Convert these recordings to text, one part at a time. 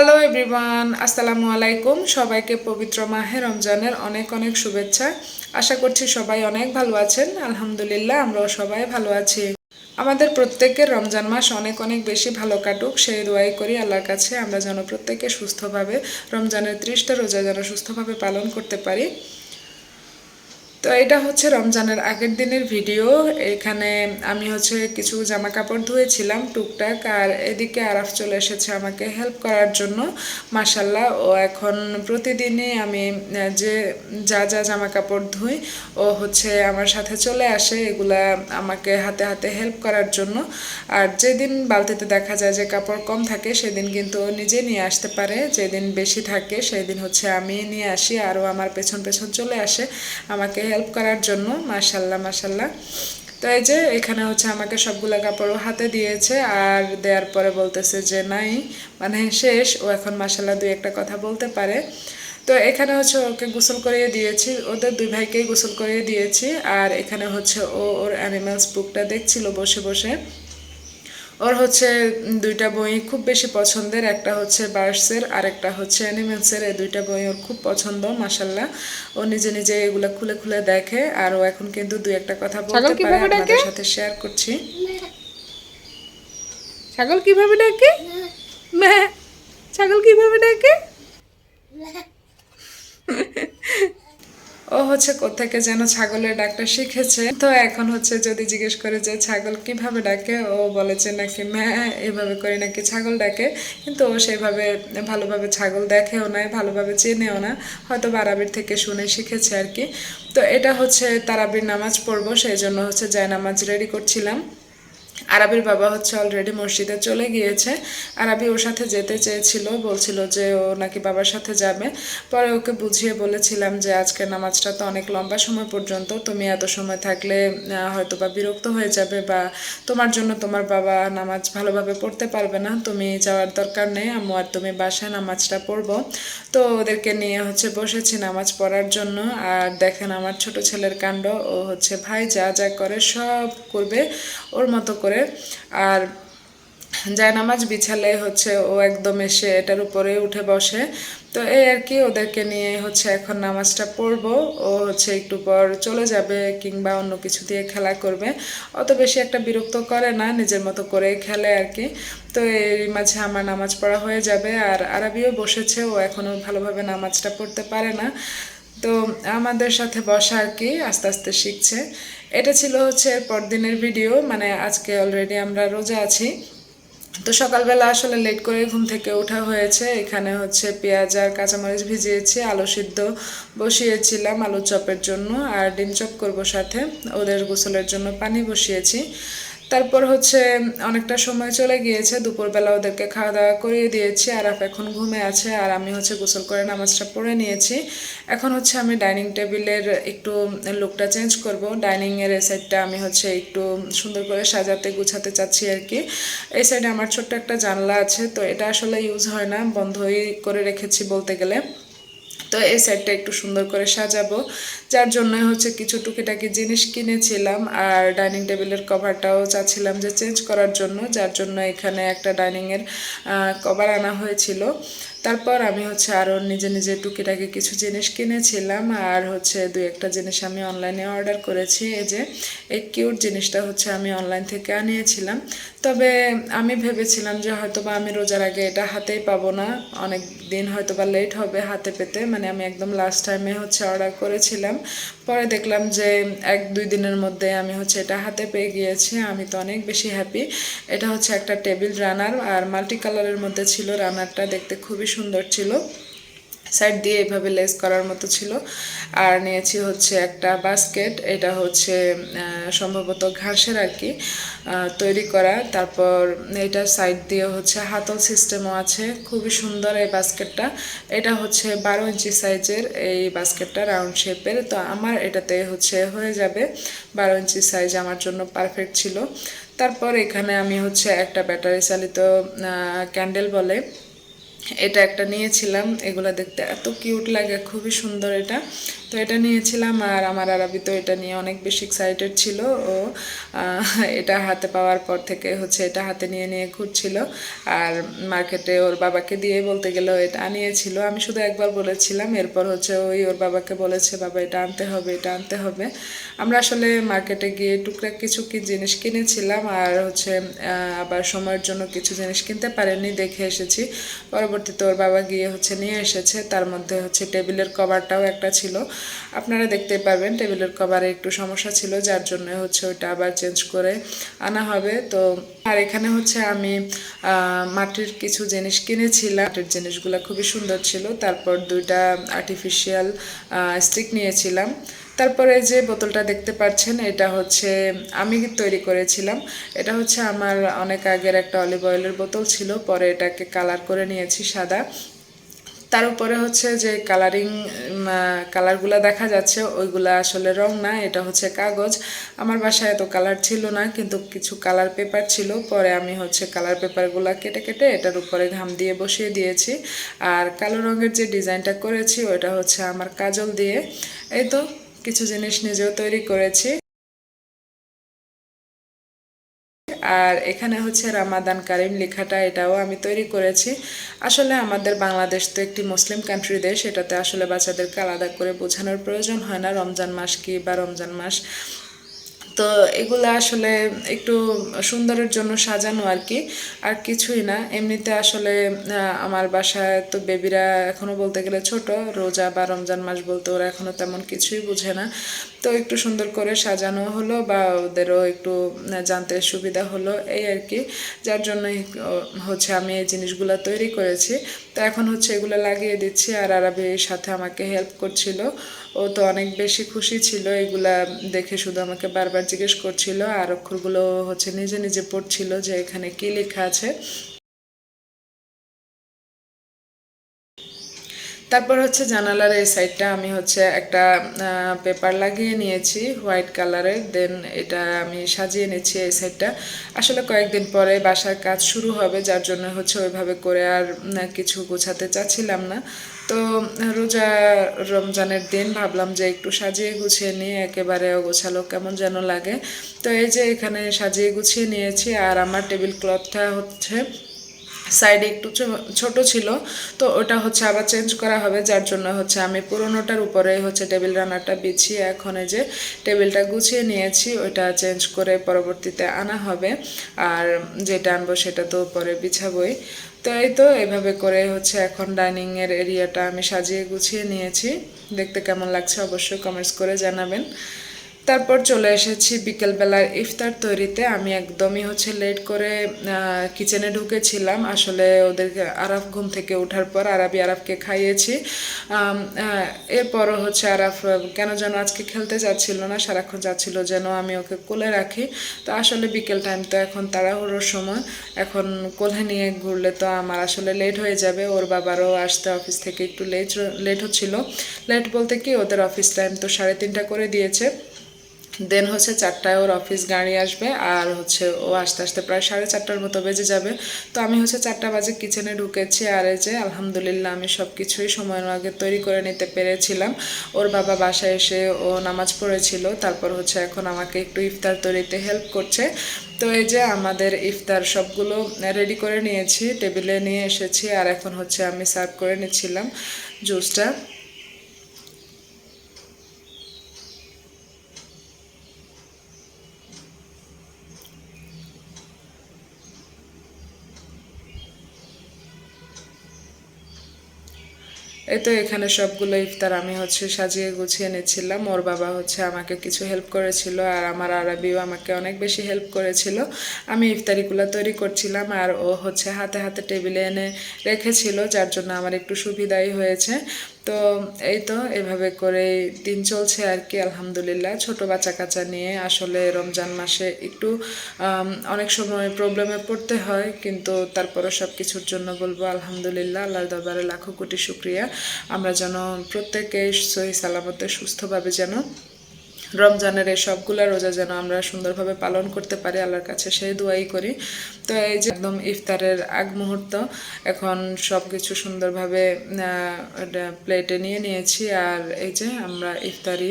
Hello everyone আসসালামু আলাইকুম সবাইকে পবিত্র মাহে রমজানের অনেক অনেক শুভেচ্ছা। আশা করছি সবাই অনেক ভালো আছেন। আলহামদুলিল্লাহ, আমরাও সবাই ভালো আছি। আমাদের প্রত্যেকের রমজান মাস অনেক অনেক বেশি ভালো কাটুক। সেই দোয়াই করি আল্লাহর কাছে আমরা যেন প্রত্যেকে সুস্থভাবে রমজানের ত্রিশটা রোজা যেন সুস্থভাবে পালন করতে পারি। তো এটা হচ্ছে রমজানের আগের দিনের ভিডিও। এখানে আমি হচ্ছে কিছু জামা কাপড় ধুয়েছিলাম, টুকটাক, আর এদিকে আরাফ চলে এসেছে আমাকে হেল্প করার জন্য। মাসাল্লাহ ও এখন প্রতিদিনই আমি যে যা যা জামা কাপড় ধুই, ও হচ্ছে আমার সাথে চলে আসে, এগুলা আমাকে হাতে হাতে হেল্প করার জন্য। আর যেদিন বালতিতে দেখা যায় যে কাপড় কম থাকে, সেদিন কিন্তু ও নিজে নিয়ে আসতে পারে, যেদিন বেশি থাকে, সেদিন হচ্ছে আমি নিয়ে আসি, আরও আমার পেছন পেছন চলে আসে, আমাকে হেল্প করার জন্য, মাশাল্লাহ মাশাল্লাহ। তো এই যে এখানে হচ্ছে আমাকে সবগুলো কাপড় হাতে দিয়েছে আর দেওয়ার পরে বলতেছে যে, নাই। মানে শেষ, ও এখন মাশাল্লাহ দুই একটা কথা বলতে পারে। তো এখানে হচ্ছে ওকে গোসল করিয়ে দিয়েছি, ওদের দুই ভাইকেই গোসল করিয়ে দিয়েছি। আর এখানে হচ্ছে ও ওর অ্যানিমালস বুকটা দেখছিল বসে বসে। ওর হচ্ছে দুইটা বই খুব বেশি পছন্দের একটা হচ্ছে বার্সের আর একটা হচ্ছে অ্যানিমেলসের। এই দুইটা বই ওর খুব পছন্দ মাসাল্লাহ ও নিজে নিজে এগুলো খুলে খুলে দেখে আর ও এখন কিন্তু দুই একটা কথা বলতে পারে আপনাদের সাথে শেয়ার করছি। ছাগল কীভাবে ডাকে? ছাগল কীভাবে ডাকে? ও হচ্ছে কোথেকে যেন ছাগলের ডাকটা শিখেছে। তো এখন হচ্ছে যদি জিজ্ঞেস করে যে, ছাগল কীভাবে ডাকে? ও বলেছে নাকি ম্যা এভাবে করে নাকি ছাগল ডাকে। কিন্তু ও সেভাবে ভালোভাবে ছাগল দেখেও না ভালোভাবে চেনেও না। হয়তো বারাবির থেকে শুনে শিখেছে আর কি। তো এটা হচ্ছে তারাবির নামাজ পড়ব, সেই জন্য হচ্ছে জয় নামাজ রেডি করছিলাম। আরবির বাবা হচ্ছে অলরেডি মসজিদে চলে গিয়েছে। আরবি ওর সাথে যেতে চেয়েছিল, বলছিল যে ও নাকি বাবার সাথে যাবে। পরে ওকে বুঝিয়ে বলেছিলাম যে আজকে নামাজটা তো অনেক লম্বা সময় পর্যন্ত, তুমি এত সময় থাকলে হয়তো বা বিরক্ত হয়ে যাবে বা তোমার জন্য তোমার বাবা নামাজ ভালোভাবে পড়তে পারবে না, তুমি যাওয়ার দরকার নেই, আম্মু আর তুমি বাসায় নামাজটা পড়ব। তো ওদেরকে নিয়ে হচ্ছে বসেছি নামাজ পড়ার জন্য। আর দেখেন আমার ছোট ছেলের কাণ্ড, ও হচ্ছে ভাই, যা যা করে সব করবে, ওর মতো করে আর যায় নামাজ বিছালে হচ্ছে ও একদম এসে এটার উপরে উঠে বসে। তো এই আর কি ওদেরকে নিয়ে হচ্ছে এখন নামাজটা পড়ব। ও হচ্ছে একটু পর চলে যাবে কিংবা অন্য কিছু দিয়ে খেলা করবে। অত বেশি একটা বিরক্ত করে না, নিজের মতো করে খেলে আর কি। তো এর মাঝে আমার নামাজ পড়া হয়ে যাবে। আর আরবিও বসেছে, ও এখনও ভালোভাবে নামাজটা পড়তে পারে না। তো আমাদের সাথে বসা আর কি, আস্তে আস্তে শিখছে। এটা ছিল হচ্ছে পরদিনের ভিডিও মানে আজকে অলরেডি আমরা রোজা আছি। তো সকালবেলা আসলে লেট করে ঘুম থেকে ওঠা হয়েছে। এখানে হচ্ছে পেঁয়াজ আর কাঁচামরিচ ভিজিয়েছি, আলু সিদ্ধ বসিয়েছিলাম আলু চপের জন্য, আর ডিম চপ করব সাথে। ওদের গোসলের জন্য পানি বসিয়েছি। তারপর হচ্ছে অনেকটা সময় চলে গিয়েছে, দুপুরবেলা ওদেরকে খাওয়া দাওয়া করিয়ে দিয়েছি আর এখন ঘুমে আছে আর আমি হচ্ছে গোসল করে নামাজটা পড়ে নিয়েছি। এখন হচ্ছে আমি ডাইনিং টেবিলের একটু লুকটা চেঞ্জ করব, ডাইনিংয়ের এই সাইডটা আমি হচ্ছে একটু সুন্দর করে সাজাতে গুছাতে চাচ্ছি আর কি। এই সাইডে আমার ছোট্ট একটা জানলা আছে, তো এটা আসলে ইউজ হয় না, বন্ধই করে রেখেছি বলতে গেলে। তো এই সাইডটা একটু সুন্দর করে সাজাবো। যার জন্য হচ্ছে কিছু টুকিটাকি জিনিস কিনেছিলাম আর ডাইনিং টেবিলের কভারটাও চাচ্ছিলাম যে চেঞ্জ করার জন্য, যার জন্য এখানে একটা ডাইনিংয়ের কভার আনা হয়েছিল। তারপর আমি হচ্ছে আরও নিজে নিজে টুকিটাকি কিছু জিনিস কিনেছিলাম, আর হচ্ছে দুই একটা জিনিস আমি অনলাইনে অর্ডার করেছি। এই যে, এই কিউট জিনিসটা হচ্ছে আমি অনলাইন থেকে আনিয়েছিলাম। তবে আমি ভেবেছিলাম যে হয়তো বা আমি রোজার আগে এটা হাতেই পাবো না। অনেক দিন হয়তো বা লেট হবে হাতে পেতে মানে আমি একদম লাস্ট টাইমে হচ্ছে অর্ডার করেছিলাম। পরে দেখলাম যে এক দুই দিনের মধ্যে আমি হচ্ছে এটা হাতে পেয়ে গিয়েছি। আমি তো অনেক বেশি হ্যাপি এটা হচ্ছে একটা টেবিল রানার আর মাল্টি কালারের মধ্যে ছিল রানারটা দেখতে খুবই সুন্দর ছিল। সাইড দিয়ে এভাবে লেস করার মতো ছিল। আর নিয়েছি হচ্ছে একটা বাস্কেট এটা হচ্ছে সম্ভবত ঘাসের আর কি তৈরি করা। তারপর এটা সাইড দিয়ে হচ্ছে হাতল সিস্টেমও আছে। খুবই সুন্দর এই বাস্কেটটা এটা হচ্ছে বারো ইঞ্চি সাইজের এই বাস্কেটটা রাউন্ড শেপের তো আমার এটাতে হচ্ছে হয়ে যাবে। বারো ইঞ্চি সাইজ আমার জন্য পারফেক্ট ছিল। তারপর এখানে আমি হচ্ছে একটা ব্যাটারি চালিত ক্যান্ডেল বলে এটা একটা নিয়েছিলাম, এগুলো দেখতে এত কিউট লাগে, খুবই সুন্দর এটা। তো এটা নিয়েছিলাম আর আমার আরবি তো এটা নিয়ে অনেক বেশি এক্সাইটেড ছিল। ও এটা হাতে পাওয়ার পর থেকে হচ্ছে এটা হাতে নিয়ে নিয়ে ঘুরছিল। আর মার্কেটে ওর বাবাকে দিয়ে বলতে গেলে এটা আনিয়েছিল। আমি শুধু একবার বলেছিলাম, এরপর হচ্ছে ওই ওর বাবাকে বলেছে, বাবা, এটা আনতে হবে, এটা আনতে হবে। আমরা আসলে মার্কেটে গিয়ে টুকটাক কিছু কি জিনিস কিনেছিলাম আর হচ্ছে আবার সময়ের জন্য কিছু জিনিস কিনতে পারেনি, দেখে এসেছি। পরবর্তীতে ওর বাবা গিয়ে হচ্ছে নিয়ে এসেছে, তার মধ্যে হচ্ছে টেবিলের কভারটাও একটা ছিল। আপনারা দেখতে পারবেন টেবিলের কভারে একটু সমস্যা ছিল, যার জন্য হচ্ছে ওইটা আবার চেঞ্জ করে আনা হবে। তো আর এখানে হচ্ছে আমি মাটির কিছু জিনিস কিনেছিলাম। মাটির জিনিসগুলো খুবই সুন্দর ছিল, তারপর দুইটা আর্টিফিশিয়াল স্টিক নিয়েছিলাম। তারপরে যে বোতলটা দেখতে পাচ্ছেন, এটা হচ্ছে আমি তৈরি করেছিলাম। এটা হচ্ছে আমার অনেক আগের একটা অলিভ অয়েলের বোতল ছিল, পরে এটাকে কালার করে নিয়েছি সাদা। তার উপরে হচ্ছে যে কালারিং কালারগুলো দেখা যাচ্ছে, ওইগুলা আসলে রং না, এটা হচ্ছে কাগজ। আমার বাসায় এত কালার ছিল না, কিন্তু কিছু কালার পেপার ছিল, পরে আমি হচ্ছে কালার পেপারগুলো কেটে কেটে এটার উপরে ঘাম দিয়ে বসিয়ে দিয়েছি। আর কালো রঙের যে ডিজাইনটা করেছি, ওটা হচ্ছে আমার কাজল দিয়ে। এই তো কিছু জিনিস নিজেও তৈরি করেছি। আর এখানে হচ্ছে রামাদান কারিম লেখাটা, এটাও আমি তৈরি করেছি। আসলে আমাদের বাংলাদেশ তো একটি মুসলিম কান্ট্রি দেশ, এটাতে আসলে বাচ্চাদেরকে আলাদা করে বোঝানোর প্রয়োজন হয় না। রমজান মাস কি বা রমজান মাস তো এগুলো আসলে একটু সুন্দরের জন্য সাজানো আর কি আর কিছুই না। এমনিতে আসলে আমার বাসায় তো বেবিরা এখনও বলতে গেলে ছোট রোজা বা রমজান মাস বলতে ওরা এখনও তেমন কিছুই বুঝে না। তো একটু সুন্দর করে সাজানো হলো বা ওদেরও একটু জানতে সুবিধা হলো এই আর কি। যার জন্যই আহ, হচ্ছে আমি এই জিনিসগুলো তৈরি করেছি। তো এখন হচ্ছে এগুলো লাগিয়ে দিচ্ছি আর আরবি সাথে আমাকে হেল্প করছিল। ও তো অনেক বেশি খুশি ছিল এগুলা দেখে শুধু আমাকে বারবার জিজ্ঞেস করছিল আর অক্ষরগুলো হচ্ছে নিজে নিজে পড়ছিল যে এখানে কি লেখা আছে। তারপর হচ্ছে জানালার এই সাইডটা আমি হচ্ছে একটা পেপার লাগিয়ে নিয়েছি হোয়াইট কালারের দেন এটা আমি সাজিয়ে নিচ্ছি এই সাইডটা আসলে কয়েকদিন পরে বাসার কাজ শুরু হবে, যার জন্য হচ্ছে ওইভাবে করে আর কিছু গোছাতে চাচ্ছিলাম না। তো রোজা, রমজানের দিন ভাবলাম যে একটু সাজিয়ে গুছিয়ে নিয়ে একেবারে গোছালো কেমন যেন লাগে। তো এই যে এখানে সাজিয়ে গুছিয়ে নিয়েছি, আর আমার টেবিল ক্লথটা হচ্ছে সাইডে একটু ছোট ছিল, তো ওটা হচ্ছে আবার চেঞ্জ করা হবে, যার জন্য হচ্ছে আমি পুরোনোটার উপরে হচ্ছে টেবিল রানারটা বিছিয়ে এখন এই যে টেবিলটা গুছিয়ে নিয়েছি, ওইটা চেঞ্জ করে পরবর্তীতে আনা হবে, আর যেটা আনব সেটা তো পরে বিছাবই। তো এই তো, এভাবে করে হচ্ছে এখন ডাইনিংয়ের এরিয়াটা আমি সাজিয়ে গুছিয়ে নিয়েছি। দেখতে কেমন লাগছে অবশ্যই কমেন্টস করে জানাবেন। তারপর চলে এসেছি বিকেলবেলার ইফতার তৈরিতে। আমি একদমই হচ্ছে লেট করে কিচেনে ঢুকেছিলাম। আসলে ওদেরকে আরাফ ঘুম থেকে ওঠার পর আরাবি আরাফকে খাইয়েছি। এরপরও হচ্ছে আরাফ কেন যেন আজকে খেলতে যাচ্ছিল না, সারাক্ষণ যাচ্ছিল যেন আমি ওকে কোলে রাখি। তো আসলে বিকেল টাইম তো এখন তাড়াহুড়োর সময়। এখন কোলে নিয়ে ঘুরলে তো আমার আসলে লেট হয়ে যাবে। ওর বাবারও আসতে অফিস থেকে একটু লেট লেট হচ্ছিল। লেট বলতে কি, ওদের অফিস টাইম তো সাড়ে তিনটা করে দিয়েছে। দেন হচ্ছে চারটায় ওর অফিস গাড়ি আসবে আর হচ্ছে ও আস্তে আস্তে প্রায় সাড়ে চারটার মতো বেজে যাবে। তো আমি হচ্ছে চারটা বাজে কিচেনে ঢুকেছি আর এই যে আলহামদুলিল্লাহ আমি সব কিছুই সময়ের আগে তৈরি করে নিতে পেরেছিলাম। ওর বাবা বাসায় এসে ও নামাজ পড়েছিল, তারপর হচ্ছে এখন আমাকে একটু ইফতার তৈরিতে হেল্প করছে। তো এই যে আমাদের ইফতার সবগুলো রেডি করে নিয়েছি টেবিলে নিয়ে এসেছি আর এখন হচ্ছে আমি সার্ভ করে নিচ্ছিলাম জুসটা এই তো এখানে সবগুলো ইফতার আমি হচ্ছে সাজিয়ে গুছিয়ে নিচ্ছিলাম ওর বাবা হচ্ছে আমাকে কিছু হেল্প করেছিল আর আমার আরবিও আমাকে অনেক বেশি হেল্প করেছিল। আমি ইফতারিগুলো তৈরি করছিলাম আর ও হচ্ছে হাতে হাতে টেবিলে এনে রেখেছিল, যার জন্য আমার একটু সুবিধাই হয়েছে। তো এই তো এভাবে করে দিন চলছে আর কি, আলহামদুলিল্লাহ। ছোট বাচ্চা কাচা নিয়ে আসলে রমজান মাসে একটু অনেক সময় প্রবলেমে পড়তে হয়, কিন্তু তারপরও সব কিছুর জন্য বলব আলহামদুলিল্লাহ, আল্লাহর দরবারে লাখো কোটি শুক্রিয়া। আমরা যেন প্রত্যেকে সহি সালামতে সুস্থভাবে যেন রমজানের এই সবগুলা রোজা যেন আমরা সুন্দরভাবে পালন করতে পারি, আল্লাহর কাছে সেই দোয়াই করি। তো এই যে একদম ইফতারের আগ মুহূর্ত, এখন সব কিছু সুন্দরভাবে প্লেটে নিয়ে নিয়েছি। আর এই যে আমরা ইফতারি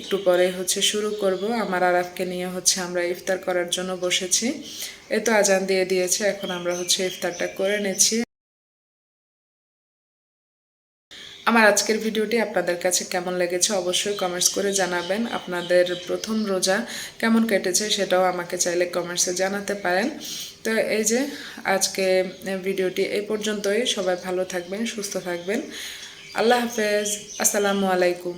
একটু পরে হচ্ছে শুরু করব। আমার আরাফকে নিয়ে হচ্ছে আমরা ইফতার করার জন্য বসেছি। এ তো আজান দিয়ে দিয়েছে, এখন আমরা হচ্ছে ইফতারটা করে নিচ্ছি। আমার আজকের ভিডিওটি আপনাদের কাছে কেমন লেগেছে অবশ্যই কমেন্টস করে জানাবেন। আপনাদের প্রথম রোজা কেমন কেটেছে সেটাও আমাকে চাইলে কমেন্টসে জানাতে পারেন। তো এই যে আজকে ভিডিওটি এই পর্যন্তই। সবাই ভালো থাকবেন, সুস্থ থাকবেন। আল্লাহ হাফেজ। আসসালামু আলাইকুম।